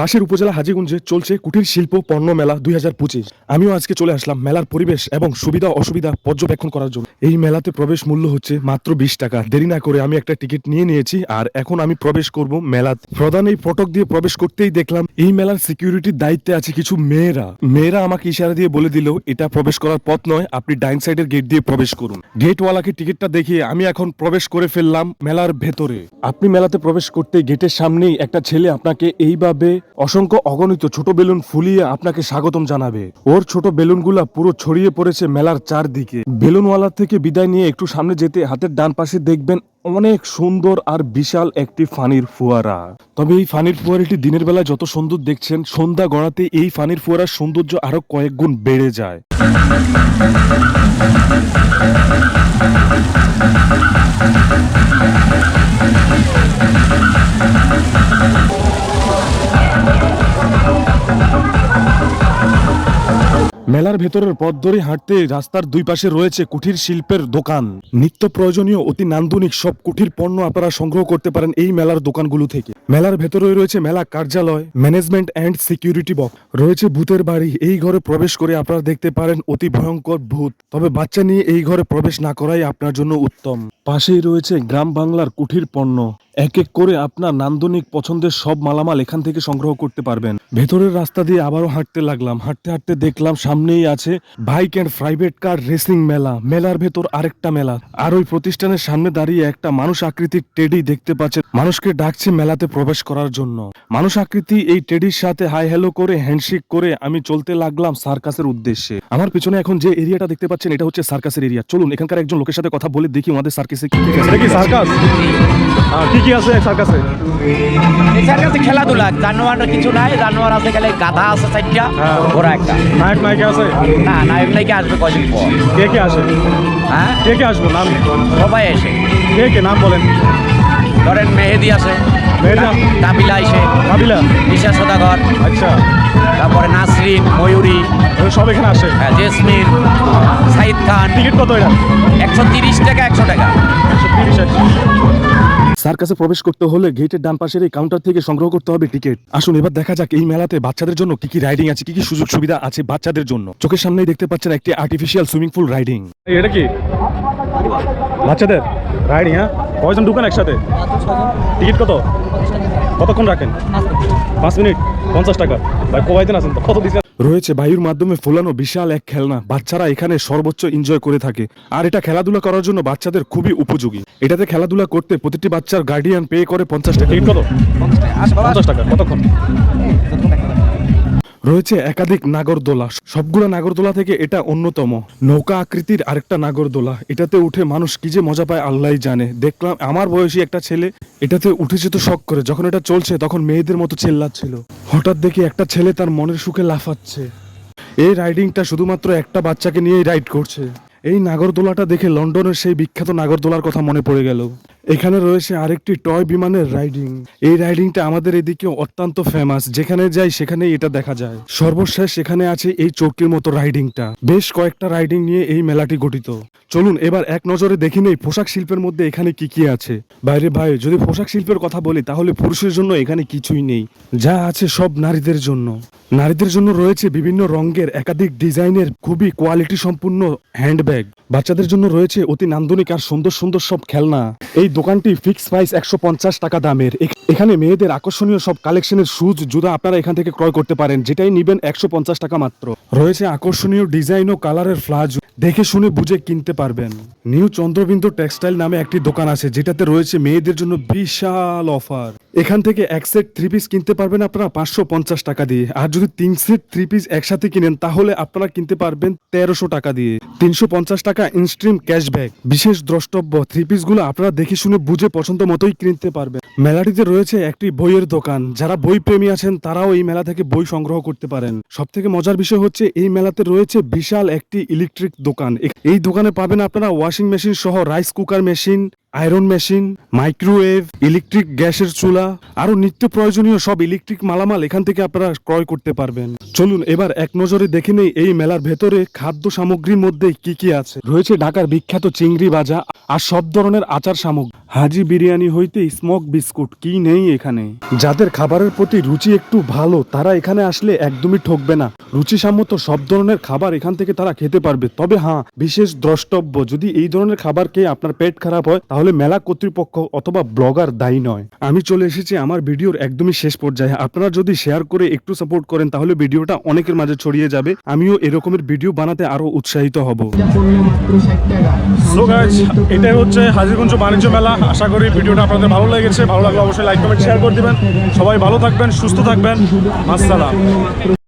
পাশের উপজেলা হাজিগঞ্জে চলছে কুটির শিল্প পণ্য মেলা দুই হাজার পঁচিশ। আমিও আজকে চলে আসলাম মেলার পরিবেশ এবং সুবিধা অসুবিধা পর্যবেক্ষণ করার জন্য। এই মেলাতে প্রবেশ মূল্য হচ্ছে মাত্র বিশ টাকা। দেরি না করে আমি একটা টিকিট নিয়ে নিয়েছি আর এখন আমি প্রবেশ করব মেলা প্রধান এই ফটক দিয়ে প্রবেশ করতেই দেখলাম এই মেলার সিকিউরিটির দায়িত্বে আছে কিছু মেয়েরা। মেয়েরা আমাকে ইশারা দিয়ে বলে দিল, এটা প্রবেশ করার পথ নয়, আপনি ডাইন সাইডের গেট দিয়ে প্রবেশ করুন। গেটওয়ালাকে টিকিটটা দেখিয়ে আমি এখন প্রবেশ করে ফেললাম মেলার ভেতরে। আপনি মেলাতে প্রবেশ করতে গেটের সামনেই একটা ছেলে আপনাকে এইভাবে অসংখ্য অগণিত ছোট বেলুন ফুলিয়ে আপনাকে স্বাগতম জানাবে। ওর ছোট বেলুনগুলা পুরো ছড়িয়ে পড়েছে মেলার চারদিকে। বেলুনওয়ালা থেকে বিদায় নিয়ে একটু সামনে যেতে হাতের ডান পাশে দেখবেন অনেক সুন্দর আর বিশাল একটি ফানির ফোয়ারা। তবে এই ফানির ফোয়ারাটি দিনের বেলা যত সুন্দর দেখছেন, সন্ধ্যা গড়াতে এই ফানির ফোয়ারার সৌন্দর্য আরও কয়েক গুণ বেড়ে যায়। মেলার ভেতরের পথ ধরে হাঁটতে রাস্তার দুই পাশে রয়েছে কুঠির শিল্পের দোকান। নিত্য প্রয়োজনীয়, অতি নান্দনিক সব কুঠির পণ্য আপনারা সংগ্রহ করতে পারেন এই মেলার দোকানগুলো থেকে। মেলার ভেতরে রয়েছে মেলা কার্যালয় ম্যানেজমেন্ট অ্যান্ড সিকিউরিটি বক্স রয়েছে ভূতের বাড়ি, এই ঘরে প্রবেশ করে আপনারা দেখতে পারেন অতি ভয়ঙ্কর ভূত। তবে বাচ্চা নিয়ে এই ঘরে প্রবেশ না করাই আপনার জন্য উত্তম। পাশেই রয়েছে গ্রাম বাংলার কুঠির পণ্য। এক এক করে আপনার নান্দনিক পছন্দের সব মালামাল এখান থেকে সংগ্রহ করতে পারবেন। ভেতরের রাস্তা দিয়ে আবারও হাঁটতে লাগলাম। হাঁটতে হাঁটতে দেখলাম সামনেই আছে bike and private car racing মেলা। মেলার ভেতর আরেকটা মেলা। আর ওই প্রতিষ্ঠানের সামনে দাঁড়িয়ে একটা মানুষ আকৃতির টেডি দেখতে পাচ্ছেন। মানুষকে ডাকছে মেলাতে প্রবেশ করার জন্য। মানুষ আকৃতি এই টেডির সাথে হাই হ্যালো করে, হ্যান্ডশেক করে আমি চলতে লাগলাম সার্কাসের উদ্দেশ্যে। আমার পিছনে এখন যে এরিয়াটা দেখতে পাচ্ছেন, এটা হচ্ছে সার্কাসের এরিয়া। চলুন, এখানকার একজন লোকের সাথে কথা বলে দেখি আমাদের সার্কাসে কি কি আছে? কি সার্কাস হ্যাঁ, কি কি আছে সার্কাসে খেলাধুলা জানোয়ার কিছু নাই জানোয়ার আছে গেলে গাধা আছে চারটা হ্যাঁ। ঘোড়া একটা। নায়ক নায়িকা আছে? না নায়ক নায়িকা আসবে কদিন পর? কে কে আসে? হ্যাঁ? কে কে আসবে? নাম? সবাই এসে কে কে? নাম বলেন। ধরেন মেহেদি আছে। এসে। সদাগর। আচ্ছা। তারপরে নাসরিন ময়ূরী। সব এখানে আসে? হ্যাঁ, জেসমিন সাইদ খান। টিকিট কত এটা? একশো তিরিশ টাকা একশো টাকা। একশো তিরিশ সার্কাসে প্রবেশ করতে হলে গেটের ডান পাশের এই কাউন্টার থেকে সংগ্রহ করতে হবে টিকিট। আসুন এবার দেখা যাক এই মেলাতে বাচ্চাদের জন্য কি কি রাইডিং আছে কি কি সুযোগ সুবিধা আছে বাচ্চাদের জন্য। চোখের সামনেই দেখতে পাচ্ছেন একটি আর্টিফিশিয়াল সুইমিং পুল রাইডিং এটা কি? বাচ্চাদের? রাইডিং হ্যাঁ? কয়জন ঢুকেন একসাথে? টিকিট কত? কতক্ষণ রাখেন? পাঁচ মিনিট। পঞ্চাশ টাকা। ভাই কয়দিন আছেন তো। কত দিচ্ছেন রয়েছে বায়ুর মাধ্যমে ফোলানো বিশাল এক খেলনা। বাচ্চারা এখানে সর্বোচ্চ এনজয় করে থাকে। আর এটা খেলাধুলা করার জন্য বাচ্চাদের খুবই উপযোগী। এটাতে খেলাধুলা করতে প্রতিটি বাচ্চার গার্ডিয়ান পে করে পঞ্চাশ টাকা। টিকিট কত? পঞ্চাশ টাকা। কতক্ষণ? রয়েছে একাধিক নাগরদোলা। সবগুলো নাগরদোলা থেকে এটা অন্যতম। নৌকা আকৃতির আরেকটা নাগরদোলা। এটাতে উঠে মানুষ কি যে মজা পায় আল্লাহ জানে। দেখলাম আমার বয়সী একটা ছেলে এটাতে উঠেছে তো শখ করে। যখন এটা চলছে, তখন মেয়েদের মতো চেল্লাচ্ছিল। হঠাৎ দেখি একটা ছেলে তার মনের সুখে লাফাচ্ছে। এই রাইডিংটা শুধুমাত্র একটা বাচ্চাকে নিয়েই রাইড করছে। এই নাগরদোলাটা দেখে লন্ডনের সেই বিখ্যাত নাগরদোলার কথা মনে পড়ে গেল। এখানে রয়েছে আরেকটি টয় বিমানের রাইডিং। এই রাইডিংটা আমাদের এদিকে অত্যন্ত ফেমাস যেখানে যাই সেখানে এটা দেখা যায়। সর্বশেষ এখানে আছে এই চৌকির মতো রাইডিংটা। বেশ কয়েকটা রাইডিং নিয়ে এই মেলাটি গঠিত। চলুন এবার এক নজরে দেখি নেই পোশাক শিল্পের মধ্যে এখানে কি কি আছে। বাইরে ভাই, যদি পোশাক শিল্পের কথা বলি, তাহলে পুরুষের জন্য এখানে কিছুই নেই। যা আছে সব নারীদের জন্য। নারীদের জন্য রয়েছে বিভিন্ন রঙের একাধিক ডিজাইনের খুবই কোয়ালিটি সম্পূর্ণ হ্যান্ডব্যাগ বাচ্চাদের জন্য রয়েছে অতি নান্দনিক আর সুন্দর সুন্দর সব খেলনা। এই দোকানটি ফিক্স প্রাইস একশো পঞ্চাশ টাকা দামের। এখ- এখানে মেয়েদের আকর্ষণীয় সব কালেকশনের সুজ জুদা আপনারা এখান থেকে ক্রয় করতে পারেন, যেটাই নিবেন একশো পঞ্চাশ টাকা মাত্র। রয়েছে আকর্ষণীয় ডিজাইন ও কালারের ফ্লাজ দেখে শুনে বুঝে কিনতে পারবেন। নিউ চন্দ্রবিন্দু টেক্সটাইল নামে একটি দোকান আছে, যেটাতে রয়েছে মেয়েদের জন্য বিশাল অফার এখান থেকে এক সেট থ্রি পিস কিনতে পারবেন আপনারা পাঁচশো পঞ্চাশ টাকা দিয়ে। আর যদি তিন সেট থ্রি পিস একসাথে কিনেন, তাহলে আপনারা কিনতে পারবেন তেরোশো টাকা দিয়ে। তিনশো পঞ্চাশ টাকা ইনস্ট্রিম ক্যাশব্যাক বিশেষ দ্রষ্টব্য থ্রি পিসগুলো আপনারা দেখে শুনে বুঝে পছন্দ মতোই কিনতে পারবেন। মেলাটিতে রয়েছে একটি বইয়ের দোকান। যারা বই প্রেমী আছেন, তারাও এই মেলা থেকে বই সংগ্রহ করতে পারেন। সব থেকে মজার বিষয় হচ্ছে, এই মেলাতে রয়েছে বিশাল একটি ইলেকট্রিক দোকান। এই দোকানে পাবেন আপনারা ওয়াশিং মেশিন সহ rice cooker machine iron machine, microwave, electric গ্যাসের চুলা, আরও নিত্য প্রয়োজনীয় সব ইলেকট্রিক মালামাল এখান থেকে আপনারা ক্রয় করতে পারবেন। চলুন এবার এক নজরে দেখে নেই এই মেলার ভেতরে খাদ্য সামগ্রীর মধ্যে কি কি আছে। রয়েছে ঢাকার বিখ্যাত চিংড়ি ভাজা আর সব ধরনের আচার সামগ্রী। হাজি বিরিয়ানি হইতে স্মোক বিস্কুট, কি নেই এখানে? যাদের খাবারের প্রতি রুচি একটু ভালো, তারা এখানে আসলে একদমই ঠকবে না। রুচিসম্মত সব ধরনের খাবার এখান থেকে তারা খেতে পারবে। তবে হ্যাঁ বিশেষ দ্রষ্টব্য, যদি এই ধরনের খাবার খেয়ে আপনার পেট খারাপ হয়, তাহলে মেলা কর্তৃপক্ষ অথবা ব্লগার দায়ী নয়। আমি চলে এসেছি আমার ভিডিওর একদমই শেষ পর্যায়ে। আপনারা যদি শেয়ার করে একটু সাপোর্ট করেন, তাহলে ভিডিওটা অনেকের মাঝে ছড়িয়ে যাবে। আমিও এরকমের ভিডিও বানাতে আরও উৎসাহিত হব। এটাই হচ্ছে হাজিরগঞ্জ বাণিজ্য মেলা। আশা করি ভিডিওটা আপনাদের ভালো লেগেছে। ভালো লাগলে অবশ্যই লাইক কমেন্ট শেয়ার করে দিবেন। সবাই ভালো থাকবেন, সুস্থ থাকবেন। আসসালাম।